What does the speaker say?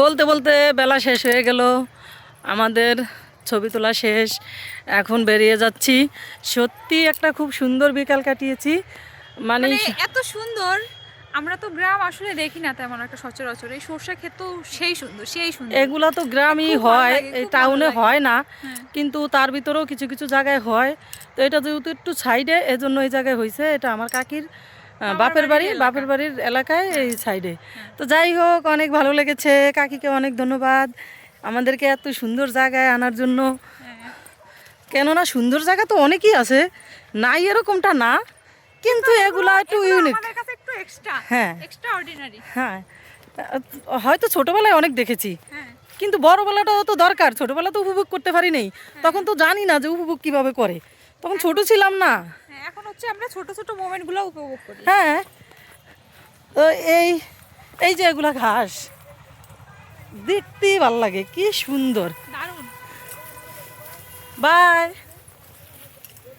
বলতে বলতে বেলা শেষ হয়ে গেল। আমাদের ছবি তোলা শেষ। এখন বেরিয়ে যাচ্ছি। সত্যি একটা খুব সুন্দর বিকাল কাটিয়েছি। মানে মানে এত সুন্দর আমরা তো গ্রাম আসলে দেখি না তেমন একটা সচরাচর। এই সর্ষা ক্ষেত সেই সুন্দর সেই সুন্দর। এগুলা তো গ্রামই হয় এই টাউনে হয় না। হ্যাঁ। কিন্তু তার ভিতরেও কিছু কিছু জায়গায় হয়। তো এটা যেহেতু একটু সাইডে এজন্য এই জায়গায় হয়েছে এটা আমার কাকির বাপের বাড়ি বাপের বাড়ির এলাকায় এই সাইডে তো যাই হোক অনেক ভালো লেগেছে কাকিকে অনেক ধন্যবাদ। আমাদেরকে এত সুন্দর জায়গায় আনার জন্য। হ্যাঁ। কেননা সুন্দর জায়গা তো অনেকই আছে নাই এরকমটা না কিন্তু এগুলা একটু ইউনিক হ্যাঁ। এক্সট্রা হ্যাঁ। হয়তো ছোটবেলায় অনেক দেখেছি হ্যাঁ। কিন্তু বড়বেলাটাও তো দরকার ছোটবেলা তো উপভোগ করতে পারি নাই। তখন তো জানি না যে উপভোগ কীভাবে করে। তখন ছোট ছিলাম না। হ্যাঁ, হচ্ছে আমরা ছোট ছোট মোমেন্টগুলো উপভোগ করি। হ্যাঁ। তো এই এই যে এগুলা ঘাস দেখতেই ভালো লাগে কি সুন্দর। দারুণ বাই